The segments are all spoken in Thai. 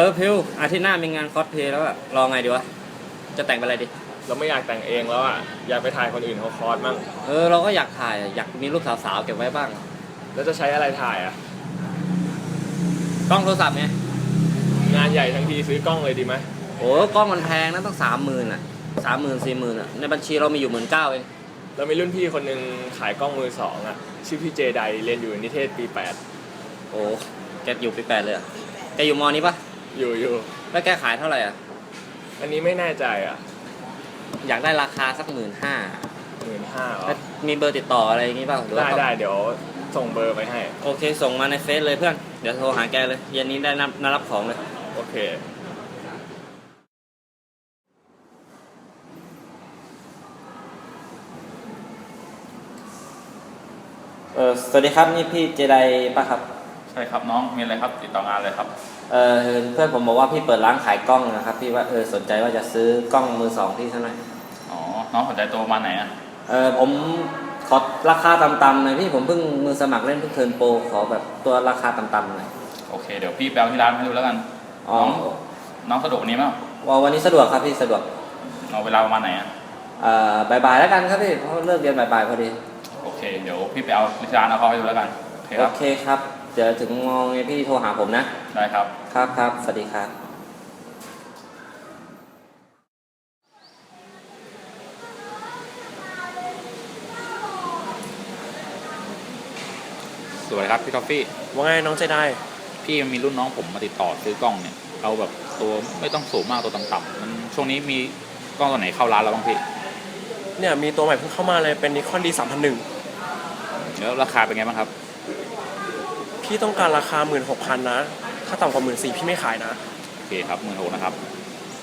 ออพิวอาทิตย์หน้ามีงานคอสเพลย์แล้วอะรอไงดีวะ จะแต่งเป็นอะไรดี เราไม่อยากแต่งเองแล้วอะ อยากไปถ่ายคนอื่นเขาคอร์สมั่งเออเราก็อยากถ่ายอะอยากมีรูปสาวๆเก็บไว้บ้าง แล้วจะใช้อะไรถ่ายอะ กล้องโทรศัพท์ไงงานใหญ่ทั้งทีซื้อกล้องเลยดีไหมโอ้กล้องมันแพงนะต้องสามหมื่นอะสามหมื่นสี่หมื่นอะในบัญชีเรามีอยู่หมื่นเก้าเอง เรามีรุ่นพี่คนหนึ่งขายกล้องมือสองอะ ชื่อพี่เจไดเรียนอยู่นิเทศปีโอ้แกอยู่ปีแปดเลยอะแกอยู่มอนี้ปะ8 อยู่อยู่แล้วแกขายเท่าไหร่อะอันนี้ไม่แน่ใจอะอยากได้ราคาสักหมื่นห้าหมื่นห้ามีเบอร์ติดต่ออะไรอย่างงี้เปล่าหรือได้ว่าได้เดี๋ยวส่งเบอร์ไปให้ โอเค ส่งมาในเฟซเลยเพื่อน เดี๋ยวโทรหาแกเลย เย็นนี้ได้นับนัดรับของเลย โอเค เออสวัสดีครับ นี่พี่เจไดป่ะครับ ใช่ครับน้องมีอะไรครับติดต่องานเลยครับ เออเพื่อนผมบอกว่าพี่เปิดร้านขายกล้องนะครับ พี่ว่าเออสนใจว่าจะซื้อกล้องมือสองพี่เท่าไหร่อ๋อน้องสนใจตัวประมาณไหนอะเออผมขอราคาต่ำๆหน่อยพี่ผมเพิ่งมือสมัครเล่นเพิ่งเทิร์นโปรขอแบบตัวราคาต่ำๆหน่อยโอเคเดี๋ยวพี่แปลที่ร้านให้ดูแล้วกันอ๋อน้องน้องสะดวกวันนี้มั้ยว่าวันนี้สะดวกครับพี่สะดวกเอาเวลาประมาณไหนอะเอ่อบ่ายๆแล้วกันครับพี่เพราะเลิกเรียนบ่ายๆพอดี โอเคเดี๋ยวพี่ไปเอาที่ร้านเอาเข้าให้ดูแล้วกันโอเคคโอรับ เคครับเดี๋ยวถึงมองไงพี่โทรหาผมนะ ได้ครับ ครับครับสวัสดีครับ สวัสดีครับพี่ทอฟฟี่ ว่าไงน้องใจได้ พี่มีรุ่นน้องผมมาติดต่อซื้อกล้องเนี่ย เอาแบบตัวไม่ต้องสูงมากตัวต่ำๆมันช่วงนี้มีกล้องตัวไหนเข้าร้านแล้วบ้างพี่ เนี่ยมีตัวใหม่เพิ่งเข้ามาเลยเป็นนิคอนดีสามพันหนึ่งแล้วราคาเป็นไงบ้างครับ พี่ต้องการราคาหมื่นหกพันนะ ถ้าต่ำกว่าหมื่นสี่พี่ไม่ขายนะ โอเคครับหมื่นหกนะครับ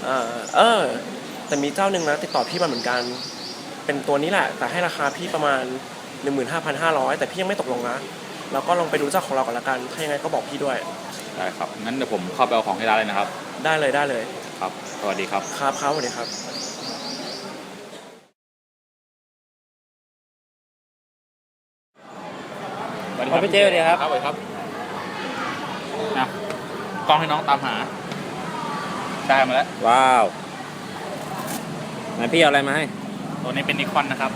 อ่าเออ แต่มีเจ้าหนึ่งนะติดต่อพี่มาเหมือนกัน เป็นตัวนี้แหละ แต่ให้ราคาพี่ประมาณหนึ่งหมื่นห้าพันห้าร้อยแต่พี่ยังไม่ตกลงนะ เราก็ลองไปดูเจ้าของเราก่อนละกัน ถ้ายังไงก็บอกพี่ด้วย ได้ครับ งั้นเดี๋ยวผมเข้าไปเอาของที่ร้านเลยนะครับ ได้เลยได้เลย ครับ สวัสดีครับ ครับครับสวัสดีครับเอาพี่เจสวัสดีครับ ครับสวัสดีครับ นะกล้องให้น้องตามหา ได้มาแล้ว ว้าวไหนพี่เอาอะไรมาให้ ตัวนี้เป็นนิคอนนะครับ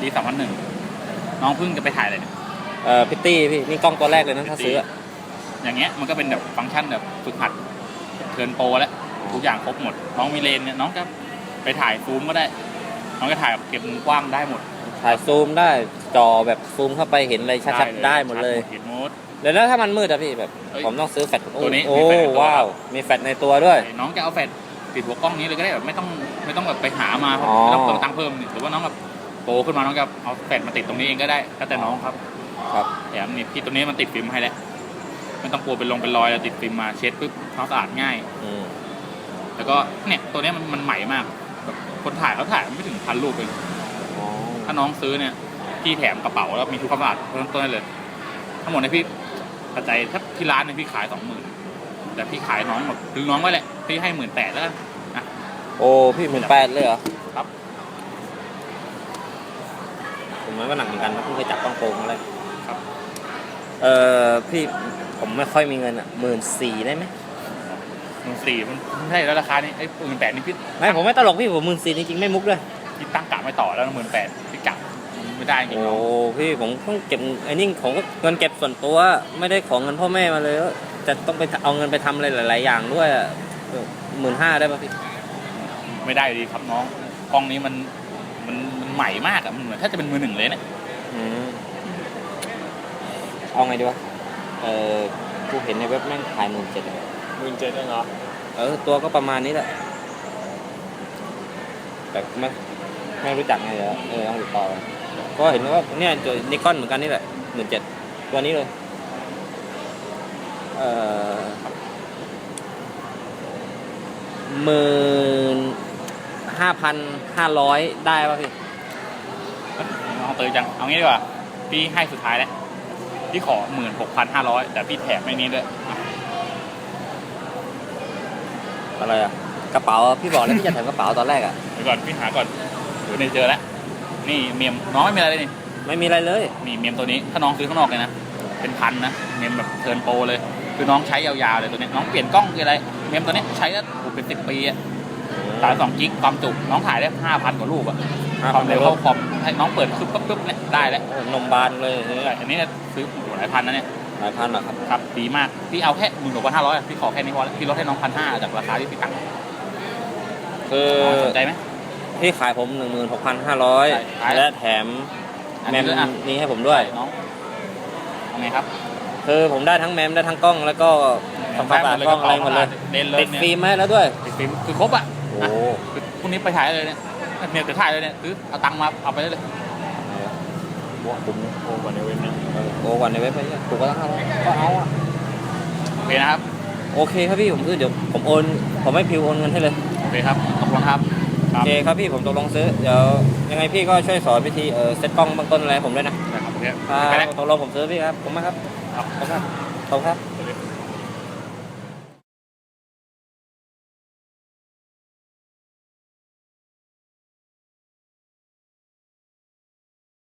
ดีสามพันหนึ่งน้องเพิ่งจะไปถ่ายเลยเนี่ยเอ่อพิตตี้พี่นี่กล้องตัวแรกเลยนะถ้าซื้ออะอย่างเงี้ยมันก็เป็นแบบฟังก์ชันแบบฝึกหัดเทิร์นโปรแล้วทุกอย่างครบหมด น้องมีเลนเนี่ยน้องก็ไปถ่ายซูมก็ได้ น้องก็ถ่ายแบบเก็บมุมกว้างได้หมดถ่ายซูมได้จอแบบซูมเข้าไปเห็นอะไรชัดๆได้หมดเลย เห็นหมด แล้วแล้วถ้ามันมืดอะพี่แบบเอ้ยผมต้องซื้อแฟลชโอ้ตัวนี้โอ้มีแฟลชในตัว ว้าว มีแฟลชในตัวด้วย น้องจะเอาแฟลชติดหัวกล้องนี้เลยก็ได้แบบไม่ต้องไม่ต้องแบบไปหามาเพราะอ๋อ ไม่ต้องเติมตังค์เพิ่มนี่หรือว่าน้องแบบโตขึ้นมาน้องจะเอาแฟลชมาติดตรงนี้เองก็ได้แล้วแต่น้องครับครับแถมนี่พี่ตัวนี้มันติดฟิล์มให้แล้วไม่ต้องกลัวเป็นลงเป็นรอยแล้วติดฟิล์มมาเช็ดปุ๊บความสะอาดง่าย อืมแล้วก็เนี่ยตัวเนี้ยมันมันใหม่มากแบบคนถ่ายเขาถ่ายไม่ถึงพันรูปเองอ๋อถ้าน้องซื้อเนี่ยพี่แถมกระเป๋าแล้วมีทุกความสะอาดเริ่มต้นได้เลย ทั้งหมดเนี่ยพี่ ปัจจัยถ้าที่ร้านเนี่ยพี่ขายสองหมื่นแต่พี่ขายน้องหมดถึงน้องไว้แหละพี่ให้หมื่นแปดแล้วกันนะโอ้พี่หมื่นแปดเลยเหรอครับผมว่าหนักเหมือนกันนะเพิ่งเคยจับกล้องโกงอะไรครับ เออพี่ผมไม่ค่อยมีเงินอะหมื่นสี่ได้ไหมหมื่นสี่มันไม่ใช่แล้วราคานี่ไอ้หมื่นแปดนี่พี่ไม่ผมไม่ตลกพี่ผมหมื่นสี่จริงๆไม่มุกเลยพี่ตั้งกะไม่ต่อแล้วหมื่นแปดพี่กะ ไม่ได้จริงโอ้ๆน้องพี่ผมต้องเก็บไอ้นี่ของก็เงินเก็บส่วนตัวไม่ได้ของเงินพ่อแม่มาเลย จะต้องไปเอาเงินไปทำอะไรหลาย ๆ อย่างด้วยหมื่นห้าได้ป่ะพี่ ไม่ได้อยู่ดีครับน้องกล้องนี้มันมันมันใหม่มากอะมันเหมือนถ้าจะเป็นมือหนึ่งเลยเนี่ยอืมเอาไงดีวะ เออกูเห็นในเว็บแม่งขายหมื่นเจ็ดหมื่นเจ็ดเองเหรอ เออ ตัวก็ประมาณนี้แหละ แต่ไม่ไม่รู้จักไงเดี๋ยวเออต้องติดต่อไป ก็เห็นว่าเนี่ยตัวนิคอนเหมือนกันนี่แหละหมื่นเจ็ดตัวนี้เลยเอ่อหมื่นห้าพันห้าร้อยได้ป่ะพี่น้องเตยจัง เอางี้ดีกว่า พี่ให้สุดท้ายแล้ว พี่ขอหมื่นหกพันห้าร้อยแต่พี่แถมไม่นี้ด้วยอะอะไรอะ กระเป๋า พี่บอกแล้วพี่จะแถมกระเป๋าตอนแรกอะ เดี๋ยวก่อน พี่หาก่อนเดี๋ยวในเจอแล้ว นี่เมียมน้องไม่มีอะไรเลยนี่ไม่มีอะไรเลย นี่เมมตัวนี้ถ้าน้องซื้อข้างนอกเลยนะเป็นพันนะเมมแบบเทิร์นโปรเลย คือน้องใช้ยาวๆเลยตัวเนี้ยน้องเปลี่ยนกล้องอะไรเมมตัวเนี้ยใช้แล้วโอ้โหเป็นสิบปีอะสายสองกิกความจุน้องถ่ายได้ห้าพันกว่ารูปอะห้าคพัวานมเร็เร็ววเข้าคอมให้น้องเปิดคือปุ๊บปุ๊บเนี่ยได้แล้วนมบานเลยอย่างเงี้ยอันนี้เนี่ยซื้อโอ้โหหลายพันนะเนี่ยหลายพันเหรอครับครับดีมากพี่เอาแค่หมื่นกว่าห้าร้อยพี่ขอแค่นี้พอแล้วพี่ลดให้น้องพันห้าจากราคาที่พี่ตั้งคือน้องสนใจไหม พี่ขายผมหนึ่งหมื่นหกพันห้าร้อยใช่ขายและแถมอันแมนี้มด้วยอะ นี้ให้ผมด้วย น้องเอาไงครับคือผมได้ทั้งแมมได้ทั้งกล้องแล้วก็ทำความสะอาดกล้องอะไรหมดเลยเล่นเลยติดฟิล์มไหมแล้วด้วย ติดฟิล์มคือครบอะโอ้คือพรุ่งนี้ไปถ่ายเลยเนี่ยเนี่ยจะถ่ายเลยเนี่ยซื้อเอาตังค์มาเอาไปได้เลยว่าคุ้มโอ้กว่าในเว็บนะโอ้วันในเว็บไปเนี่ยถูกก็ตั้งห้าร้อยก็เอาอะโอเคนะครับโอเคครับพี่ผมคือเดี๋ยวผมโอน ผมให้พิวโอนเงินให้เลย โอเคครับขอบคุณครับ โอเคครับพี่ผมตกลงซื้อ เดี๋ยวยังไงพี่ก็ช่วยสอนวิธีเออเซ็ตกล้องเบื้องต้นอะไรให้ผมด้วยนะได้ครับโอเคครัไปแล้วบตกลงผมซื้อพี่ครับผมมากครับครับขอบคุณครับขอบคุณครับ